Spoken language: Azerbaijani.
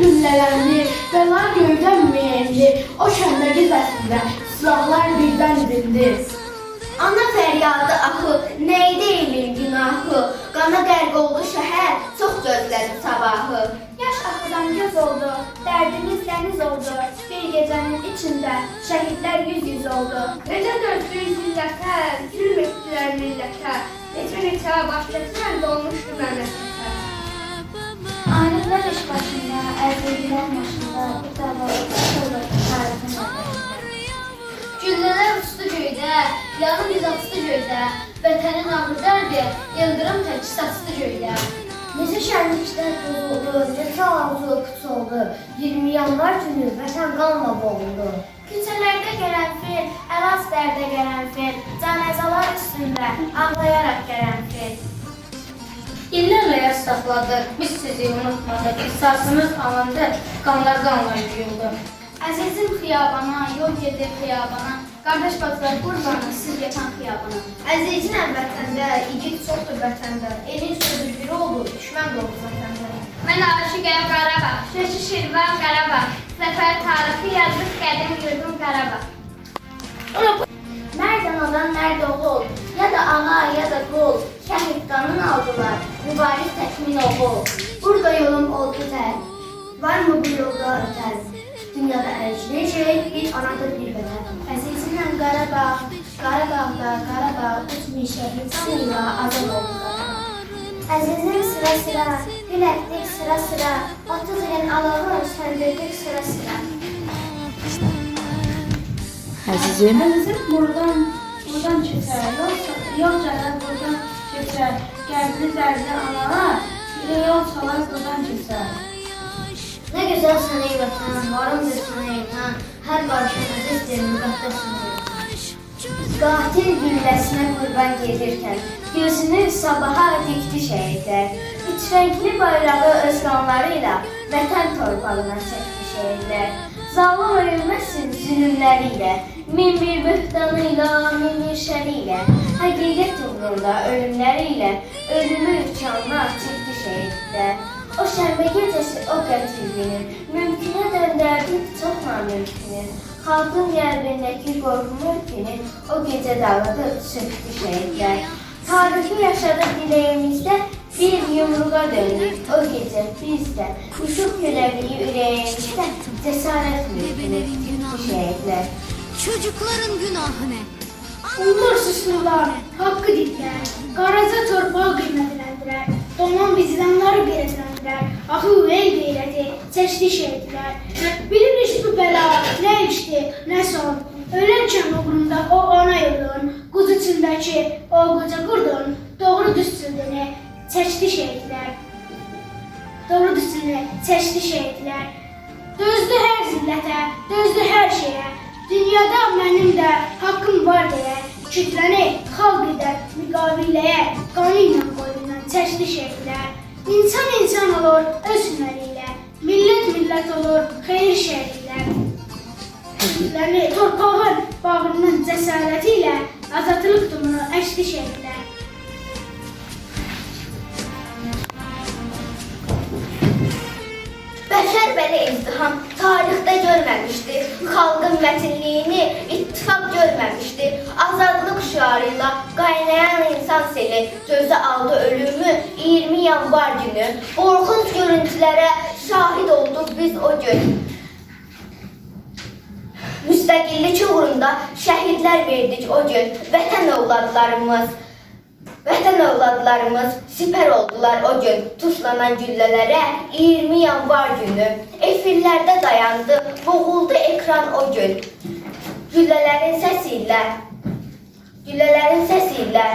Güllələndi, bəla göydənməyəndi. O şənbə gecəsində silahlar birdən dindi. Ana fəryadı ahı, neydi elin günahı? Qana qərq oldu şəhər, çox gözlədi sabahı. Yaş axıdan göz oldu, dərdimiz dəniz oldu. Bir gecənin içində şəhidlər yüz yüz oldu. Necə dözdü zillətə, zülm etdilər millətə. Necə neçə baş gətirən dolmuşdu məmləkətə. Alimlər iş başında, əzizlər başında, bu davalı olur tarixin Güllələr uçdu göydə, yanı biz açdı göydə. Vətənin ağrı dərdi, yıldırım tək saçdı göydə. Necə şənliklər quruldu, necə arzu qut oldu. 20 yanvar günü vətən qanla boğuldu. Küçələrdə qərənfil, əraz dərdə qərənfil, canəzalar üstündə ağlayaraq qərənfil. İllərlə yas saxladıq, biz sizi unutmadıq. İhsasımız alındı, qanlar qanla yuyuldu. Əzizim xiyabana, yol gedir xiyabana, qardaş bacılar qurbanı, siz yatan xiyabana. Əzizin vətəndə, igid çoxdur vətəndə. Elin sözü bir oldu, düşmən oldu vətəndə. Mən aşıqəm Qarabağ, Şəşi Şirvan Qarabağ. Zəfər tarixi yazıb qədim yurdum Qarabağ. Mərd anadan mərd oğul, ya da ana ya da qul, şəhid qanın aldılar, mübarək təkmin oğul. Burada yolum oldu tər, varmı bu yolda ötər? Dünyada ərişli şey bir anadır bir vətən. Əzizimlə Qarabağ, Qarabağda Qarabağ, üç min şəhid sınıyla azad oldu. Əzizim sıra sıra, gül etdik sıra sıra, 30 ilin alovunu söndürdük sıra sıra. Əzizim, Əzizim buradan, buradan keçər, yol gələr buradan keçər. Qərbli dərdi analar, bir yol çalar keçər. Ne güzel sana iyi vatan, varımdır sana yetan, her barışın azizdir, müqəddəs sana Qatil gülləsinə qurban gedirkən, gözünü sabaha dikdi şəhidlər. Üç rəngli bayrağı öz qanlarıyla vətən torpağına çəkdi şəhidlər. Zalım ölməsin zülümləri ilə, Min bir bıhtanıyla, min bir şeriyle, hakikat uğrunda ölümleriyle, ölümü canlar çekti şehitte. O şembe gecesi o katilinin, mümküne döndürdü çokla mümkünün. Halkın kalbindeki korku mülkünü o gece dağıtıp söktü şehitler. Tarifi yaşadık dileğimizde, bir yumruğa döndük o gece biz de. Uşuk yüreği yüreğimizde cesaret mülkünü çekti şehitler. Çocukların günahı ne? Onlar suçlular, hakkı diller, garaza torpağı kıymetlendirer, donan vicdanları gereklendirer, ahı ve eyledi, seçti şehitler. Bilinmiş bu bela, ne işti, ne son, ölerken uğrunda o ana yolun, kuz içindeki o koca kurdun, doğru düstürdüğünü, seçti şehitler. Doğru düstürdüğünü, seçti şehitler. Dözdü her zillətə, dözdü hər şeyə. Dünyada mənim də haqqım var deyə, kütləni xalq edər müqaviləyə, qanı ilə qoyundan çəkdi şəhidlər. İnsan insan olur öz hünəri ilə, millət millət olur xeyir şəhidlər. Kütləni torpağın bağrının cəsarəti ilə azadlıq dumunu əşdi şəhidlər. Bəşər belə izdiham görməmişdi. Xalqın mətinliyini ittifaq görməmişdi. Azadlıq şüarıyla qaynayan insan seli gözə aldı ölümü 20 yanvar günü. Qorxunc görüntülərə şahid olduq biz o gün. Müstəqillik uğrunda şəhidlər verdik o gün. Vətən övladlarımız Vətən övladlarımız siper oldular o gün tuşlanan güllələrə 20 yanvar günü. Efirlərdə dayandı, boğuldu ekran o gün. Güllələrin səsi ilə, güllələrin səsi ilə